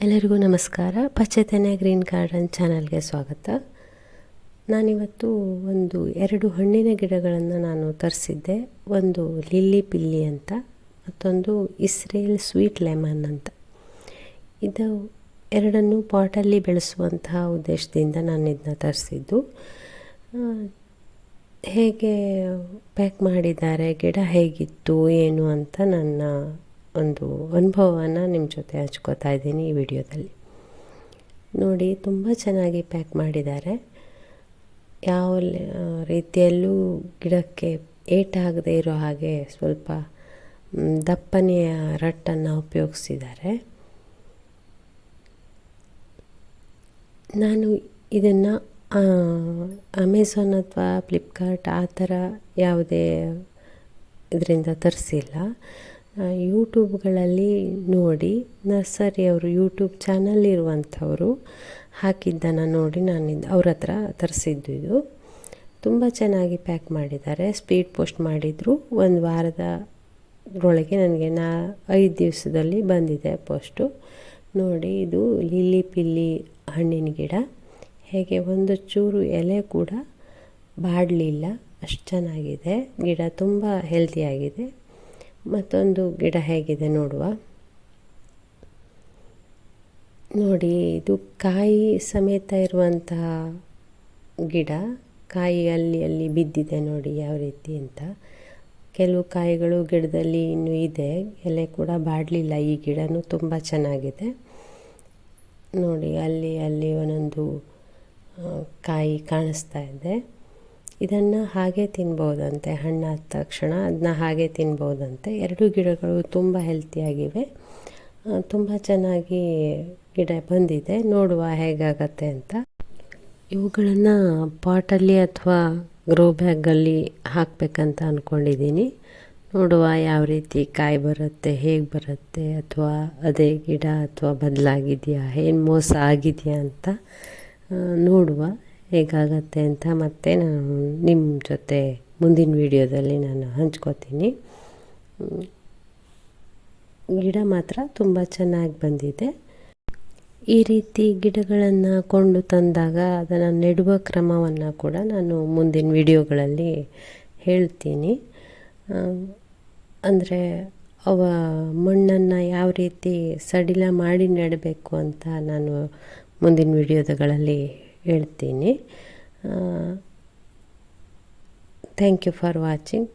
ಎಲ್ಲರಿಗೂ ನಮಸ್ಕಾರ. ಪಚ್ಚೆತೆನೆ green garden ಚಾನಲ್ಗೆ ಸ್ವಾಗತ. ನಾನಿವತ್ತು ಒಂದು ಎರಡು ಹಣ್ಣಿನ ಗಿಡಗಳನ್ನು ನಾನು ತರಿಸಿದ್ದೆ. ಒಂದು ಲಿಲ್ಲಿ ಪಿಲ್ಲಿ ಅಂತ, ಮತ್ತೊಂದು ಇಸ್ರೇಲ್ ಸ್ವೀಟ್ ಲೆಮನ್ ಅಂತ. ಇದು ಎರಡನ್ನು ಪಾಟಲ್ಲಿ ಬೆಳೆಸುವಂತಹ ಉದ್ದೇಶದಿಂದ ನಾನು ಇದನ್ನ ತರಿಸಿದ್ದು. ಹೇಗೆ ಪ್ಯಾಕ್ ಮಾಡಿದ್ದಾರೆ, ಗಿಡ ಹೇಗಿತ್ತು, ಏನು ಅಂತ ನನ್ನ ಒಂದು ಅನುಭವವನ್ನು ನಿಮ್ಮ ಜೊತೆ ಹಚ್ಕೋತಾ ಇದ್ದೀನಿ ಈ ವಿಡಿಯೋದಲ್ಲಿ. ನೋಡಿ, ತುಂಬ ಚೆನ್ನಾಗಿ ಪ್ಯಾಕ್ ಮಾಡಿದ್ದಾರೆ. ಯಾವ ರೀತಿಯಲ್ಲೂ ಗಿಡಕ್ಕೆ ಏಟಾಗದೇ ಇರೋ ಹಾಗೆ ಸ್ವಲ್ಪ ದಪ್ಪನೆಯ ರಟ್ಟನ್ನು ಉಪಯೋಗಿಸಿದ್ದಾರೆ. ನಾನು ಇದನ್ನು ಅಮೆಝಾನ್ ಅಥವಾ ಫ್ಲಿಪ್ಕಾರ್ಟ್ ಆ ಥರ ಯಾವುದೇ ಇದರಿಂದ ತರಿಸಿಲ್ಲ. ಯೂಟ್ಯೂಬ್ಗಳಲ್ಲಿ ನೋಡಿ, ನರ್ಸರಿಯವರು ಯೂಟ್ಯೂಬ್ ಚಾನಲ್ ಇರುವಂಥವರು ಹಾಕಿದ್ದನ್ನು ನೋಡಿ ನಾನು ಅವ್ರ ಹತ್ರ ತರಿಸಿದ್ದು ಇದು. ತುಂಬ ಚೆನ್ನಾಗಿ ಪ್ಯಾಕ್ ಮಾಡಿದ್ದಾರೆ. ಸ್ಪೀಡ್ ಪೋಸ್ಟ್ ಮಾಡಿದರು. ಒಂದು ವಾರದ ಒಳಗೆ ನನಗೆ ನಾ ಐದು ದಿವಸದಲ್ಲಿ ಬಂದಿದೆ ಪೋಸ್ಟು ನೋಡಿ, ಇದು ಲಿಲ್ಲಿ ಪಿಲ್ಲಿ ಹಣ್ಣಿನ ಗಿಡ. ಹೇಗೆ ಒಂದು ಚೂರು ಎಲೆ ಕೂಡ ಬಾಡಲಿಲ್ಲ. ಅಷ್ಟು ಚೆನ್ನಾಗಿದೆ. ಗಿಡ ತುಂಬ ಹೆಲ್ತಿಯಾಗಿದೆ ಮತ್ತೊಂದು ಗಿಡ ಹೇಗಿದೆ ನೋಡುವ. ನೋಡಿ, ಇದು ಕಾಯಿ ಸಮೇತ ಇರುವಂತಹ ಗಿಡ. ಕಾಯಿ ಅಲ್ಲಿ ಅಲ್ಲಿ ಬಿದ್ದಿದೆ ನೋಡಿ ಯಾವ ರೀತಿ ಅಂತ. ಕೆಲವು ಕಾಯಿಗಳು ಗಿಡದಲ್ಲಿ ಇನ್ನೂ ಇದೆ. ಎಲೆ ಕೂಡ ಬಾಡಲಿಲ್ಲ. ಈ ಗಿಡನೂ ತುಂಬ ಚೆನ್ನಾಗಿದೆ. ನೋಡಿ, ಅಲ್ಲಿ ಅಲ್ಲಿ ಒಂದೊಂದು ಕಾಯಿ ಕಾಣಿಸ್ತಾ ಇದೆ. ಇದನ್ನು ಹಾಗೆ ತಿನ್ಬೋದಂತೆ. ಹಣ್ಣಾದ ತಕ್ಷಣ ಅದನ್ನ ಹಾಗೆ ತಿನ್ಬೋದಂತೆ. ಎರಡು ಗಿಡಗಳು ತುಂಬ ಹೆಲ್ತಿಯಾಗಿವೆ ತುಂಬ ಚೆನ್ನಾಗಿ ಗಿಡ ಬಂದಿದೆ. ನೋಡುವ ಹೇಗಾಗತ್ತೆ ಅಂತ. ಇವುಗಳನ್ನು ಪಾಟಲ್ಲಿ ಅಥವಾ ಗ್ರೋ ಬ್ಯಾಗಲ್ಲಿ ಹಾಕಬೇಕಂತ ಅಂದ್ಕೊಂಡಿದ್ದೀನಿ ನೋಡುವ ಯಾವ ರೀತಿ ಕಾಯಿ ಬರುತ್ತೆ, ಹೇಗೆ ಬರುತ್ತೆ, ಅಥವಾ ಅದೇ ಗಿಡ ಅಥವಾ ಬದಲಾಗಿದೆಯಾ, ಏನು ಮೋಸ ಆಗಿದೆಯಾ ಅಂತ ನೋಡುವ. ಹೇಗಾಗತ್ತೆ ಅಂತ ಮತ್ತೆ ನಾನು ನಿಮ್ಮ ಜೊತೆ ಮುಂದಿನ ವಿಡಿಯೋದಲ್ಲಿ ನಾನು ಹಂಚ್ಕೋತೀನಿ. ಗಿಡ ಮಾತ್ರ ತುಂಬ ಚೆನ್ನಾಗಿ ಬಂದಿದೆ. ಈ ರೀತಿ ಗಿಡಗಳನ್ನು ಕೊಂಡು ತಂದಾಗ ಅದನ್ನು ನೆಡುವ ಕ್ರಮವನ್ನು ಕೂಡ ನಾನು ಮುಂದಿನ ವಿಡಿಯೋಗಳಲ್ಲಿ ಹೇಳ್ತೀನಿ. ಅಂದರೆ ಅವ ಮಣ್ಣನ್ನು ಯಾವ ರೀತಿ ಸಡಿಲ ಮಾಡಿ ನೆಡಬೇಕು ಅಂತ ನಾನು ಮುಂದಿನ ವಿಡಿಯೋಗಳಲ್ಲಿ ಹೇಳ್ತೀನಿ. Thank you for watching